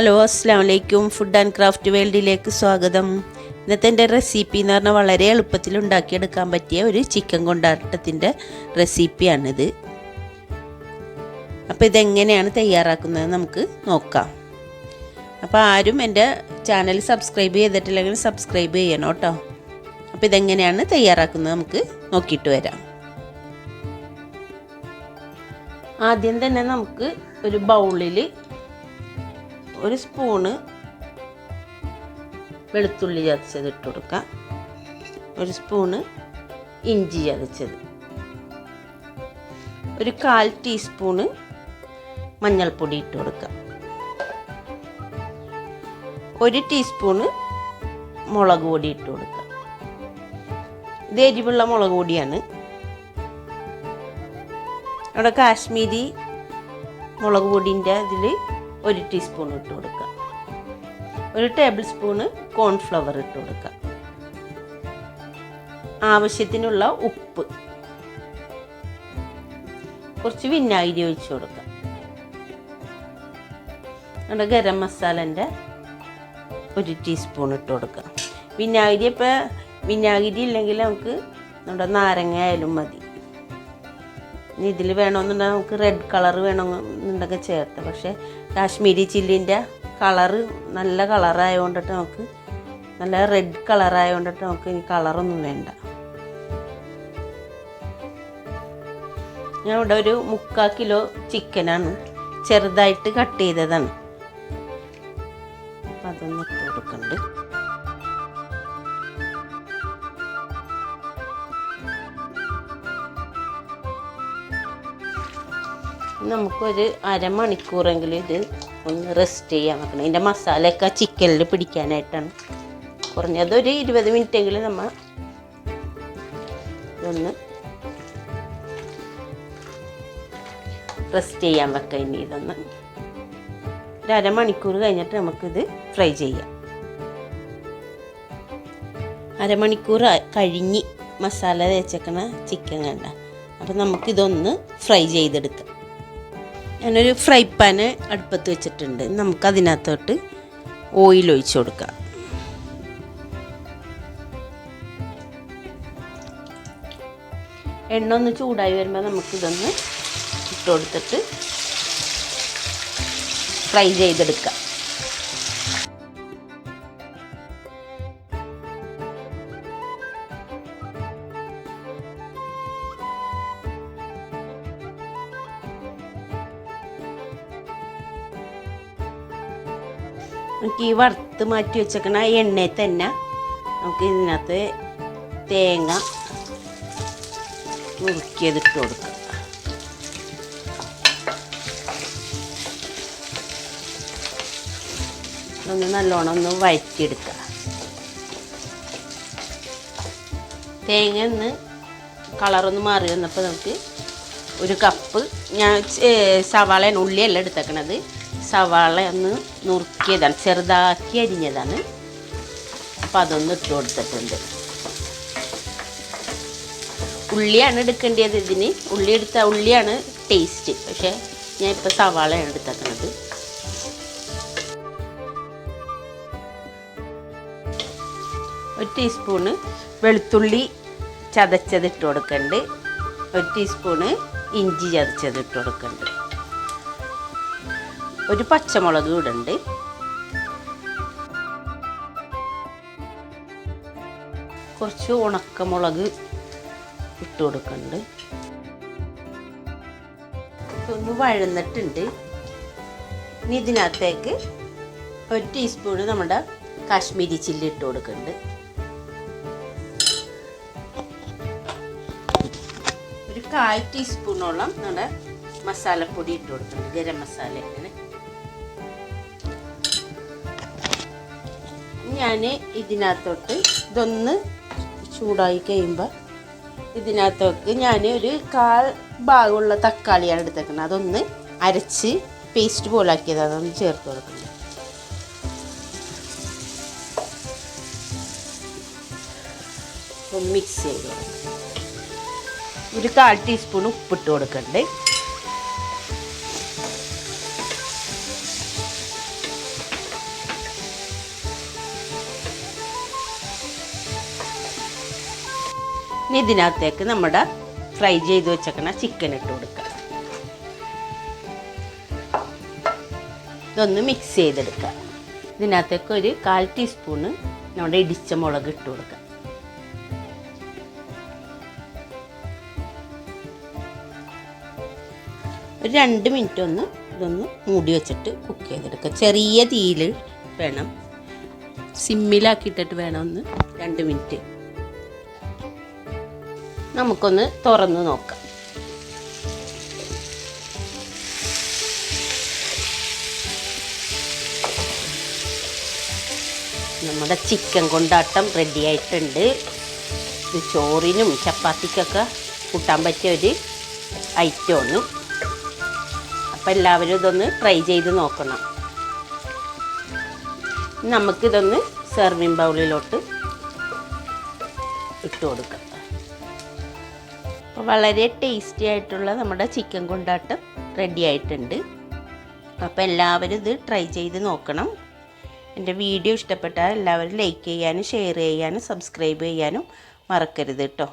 Hello അസ്സാം വലൈക്കും food and craft വേൾഡിലേക്ക് സ്വാഗതം. ഇന്നത്തെ എന്റെ റെസിപ്പി എന്ന് പറഞ്ഞാൽ വളരെ എളുപ്പത്തിൽ ഉണ്ടാക്കിയെടുക്കാൻ പറ്റിയ ഒരു ചിക്കൻ കൊണ്ടാട്ടത്തിന്റെ റെസിപ്പിയാണിത്. അപ്പോൾ ഇതെങ്ങനെയാണ് തയ്യാറാക്കുന്നത് നമുക്ക് നോക്കാം. അപ്പോൾ ആരും എന്റെ ചാനൽ സബ്സ്ക്രൈബ് ചെയ്തിട്ടില്ലെങ്കിൽ സബ്സ്ക്രൈബ് ചെയ്യണം കേട്ടോ. അപ്പോൾ ഇതെങ്ങനെയാണ് തയ്യാറാക്കുന്നത് നമുക്ക് നോക്കിയിട്ട് വരാം. ആദ്യം തന്നെ നമുക്ക് ഒരു ബൗളിൽ ഒരു സ്പൂണ് വെളുത്തുള്ളി ചതച്ചത് ഇട്ട് കൊടുക്കാം. ഒരു സ്പൂണ് ഇഞ്ചി ചതച്ചത്. ഒരു കാൽ ടീസ്പൂണ് മഞ്ഞൾപ്പൊടി ഇട്ട് കൊടുക്കാം. ഒരു ടീസ്പൂണ് മുളക് പൊടി ഇട്ട് കൊടുക്കാം. ഇത് എരിവുള്ള മുളക് പൊടിയാണ്. അവിടെ കാശ്മീരി മുളക് പൊടിന്റെ ഇതിൽ ഒരു ടീസ്പൂൺ ഇട്ട് കൊടുക്കുക. ഒരു ടേബിൾ സ്പൂണ് കോൺഫ്ലവർ ഇട്ട് കൊടുക്കുക. ആവശ്യത്തിനുള്ള ഉപ്പ്. കുറച്ച് വിനാഗിരി ഒഴിച്ച് കൊടുക്കുക. നമ്മുടെ ഗരം മസാലന്റെ ഒരു ടീസ്പൂൺ ഇട്ട് കൊടുക്കുക. വിനാഗിരി ഇപ്പോൾ വിനാഗിരി ഇല്ലെങ്കിൽ നമുക്ക് നമ്മുടെ നാരങ്ങ ആയാലും മതി. ഇതിൽ വേണമെന്നുണ്ടെങ്കിൽ നമുക്ക് റെഡ് കളർ വേണമെന്നുണ്ടെങ്കിൽ ചേർത്ത്. പക്ഷേ കാശ്മീരി ചില്ലിന്റെ കളറ് നല്ല കളറായതുകൊണ്ടിട്ട് നമുക്ക് നല്ല റെഡ് കളറായതുകൊണ്ടിട്ട് നമുക്ക് ഇനി കളറൊന്നും വേണ്ട. ഞാൻ ഇവിടെ ഒരു മുക്കാൽ കിലോ ചിക്കനാണ് ചെറുതായിട്ട് കട്ട് ചെയ്തതാണ്. അപ്പം അതൊന്ന് നമുക്കൊരു അരമണിക്കൂറെങ്കിലും ഇത് ഒന്ന് റെസ്റ്റ് ചെയ്യാൻ വെക്കണം. ഇതിന്റെ മസാലയൊക്കെ ചിക്കനിൽ പിടിക്കാനായിട്ടാണ്. കുറഞ്ഞത് ഒരു ഇരുപത് മിനിറ്റെങ്കിലും നമ്മൾ ഇതൊന്ന് റെസ്റ്റ് ചെയ്യാൻ വെക്കാം ഇനി ഇതൊന്ന്. ഒരു അരമണിക്കൂർ കഴിഞ്ഞിട്ട് നമുക്കിത് ഫ്രൈ ചെയ്യാം. അരമണിക്കൂർ കഴിഞ്ഞ് മസാല തേച്ചേക്കണ ചിക്കൻ കണ്ട. അപ്പം നമുക്കിതൊന്ന് ഫ്രൈ ചെയ്തെടുക്കാം. ഞാനൊരു ഫ്രൈ പാന് അടുപ്പത്ത് വെച്ചിട്ടുണ്ട്. നമുക്ക് അതിനകത്തോട്ട് ഓയിൽ ഒഴിച്ചു കൊടുക്കാം. എണ്ണ ഒന്ന് ചൂടായി വരുമ്പോൾ നമുക്കിതൊന്ന് ഇട്ട് കൊടുത്തിട്ട് ഫ്രൈ ചെയ്തെടുക്കാം. നമുക്ക് ഈ വറുത്ത് മാറ്റി വെച്ചേക്കണ എണ്ണയിൽ തന്നെ നമുക്ക് ഇതിനകത്ത് തേങ്ങ നുറുക്കിയതിട്ട് കൊടുക്കാം. ഒന്ന് നല്ലോണം ഒന്ന് വഴറ്റിയെടുക്കുക തേങ്ങ ഒന്ന് കളറൊന്ന് മാറി വന്നപ്പോൾ നമുക്ക് ഒരു കപ്പ് ഞാൻ സവാളയാണ് ഉള്ളിയല്ല എടുത്തേക്കണത്. സവാള ഒന്ന് നുറുക്കിയതാണ് ചെറുതാക്കി അരിഞ്ഞതാണ്. അപ്പോൾ അതൊന്ന് ഇട്ട് കൊടുത്തിട്ടുണ്ട്. ഉള്ളിയാണ് എടുക്കേണ്ടത് ഇതിന്. ഉള്ളി എടുത്ത ഉള്ളിയാണ് ടേസ്റ്റ് പക്ഷേ ഞാൻ ഇപ്പോൾ സവാളയാണ് എടുത്തേക്കുന്നത് ഒരു ടീസ്പൂണ് വെളുത്തുള്ളി ചതച്ചത് ഇട്ട് കൊടുക്കുന്നുണ്ട് ഒരു ടീസ്പൂണ് ഇഞ്ചി ചതച്ചത് ഇട്ട് കൊടുക്കുന്നുണ്ട് ഒരു പച്ചമുളക് ഇടണ്ട് കുറച്ച് ഉണക്കമുളക് ഇട്ട് കൊടുക്കുന്നുണ്ട്. ഒന്ന് വഴന്നിട്ടുണ്ട്. ഇനി ഇതിനകത്തേക്ക് ഒരു ടീസ്പൂൺ നമ്മുടെ കാശ്മീരി ചില്ലി ഇട്ട് കൊടുക്കുന്നുണ്ട്. ഒരു കാൽ ടീസ്പൂണോളം നമ്മുടെ മസാലപ്പൊടി ഇട്ട് കൊടുക്കുന്നുണ്ട്. ഗരം മസാല അങ്ങനെ ഞാൻ ഇതിനകത്തോട്ട് ഇതൊന്ന് ചൂടായി കഴിയുമ്പോൾ ഇതിനകത്തോട്ട് ഞാൻ ഒരു കാൽ ഭാഗമുള്ള തക്കാളിയാണ് എടുത്തേക്കുന്നത്. അതൊന്ന് അരച്ച് പേസ്റ്റ് പോലാക്കിയത്. അതൊന്ന് ചേർത്ത് കൊടുക്കുന്നത് മിക്സ് ചെയ്ത് ഒരു കാൽ ടീസ്പൂൺ ഉപ്പിട്ട് കൊടുക്കണ്ടേ. ഇനി ഇതിനകത്തേക്ക് നമ്മുടെ ഫ്രൈ ചെയ്ത് വെച്ചേക്കണ ചിക്കൻ ഇട്ട് കൊടുക്കുക ഇതൊന്ന് മിക്സ് ചെയ്തെടുക്കുക ഇതിനകത്തേക്ക് ഒരു കാൽ ടീസ്പൂണ് നമ്മുടെ ഇടിച്ച മുളക് ഇട്ട് കൊടുക്കുക ഒരു രണ്ട് മിനിറ്റ് ഒന്ന് ഇതൊന്ന് മൂടി വെച്ചിട്ട് കുക്ക് ചെയ്തെടുക്കുക ചെറിയ തീയിൽ വേണം. സിമ്മിലാക്കിയിട്ടിട്ട് വേണം ഒന്ന് രണ്ട് മിനിറ്റ് നമുക്കൊന്ന് തുറന്ന് നോക്കാം. നമ്മുടെ ചിക്കൻ കൊണ്ടാട്ടം റെഡി ആയിട്ടുണ്ട്. ഇത് ചോറിനും ചപ്പാത്തിക്കൊക്കെ കൂട്ടാൻ പറ്റിയ ഒരു ഐറ്റമാണ് അപ്പം എല്ലാവരും ഇതൊന്ന് ട്രൈ ചെയ്ത് നോക്കണം. നമുക്കിതൊന്ന് സെർവിങ് ബൗളിലോട്ട് ഇട്ട് കൊടുക്കാം. അപ്പോൾ വളരെ ടേസ്റ്റി ആയിട്ടുള്ള നമ്മുടെ ചിക്കൻ കൊണ്ടാട്ടം റെഡി ആയിട്ടുണ്ട്. അപ്പോൾ എല്ലാവരും ഇത് ട്രൈ ചെയ്ത് നോക്കണം. എന്റെ വീഡിയോ ഇഷ്ടപ്പെട്ടാൽ എല്ലാവരും ലൈക്ക് ചെയ്യാനും ഷെയർ ചെയ്യാനും സബ്സ്ക്രൈബ് ചെയ്യാനും മറക്കരുത് കേട്ടോ.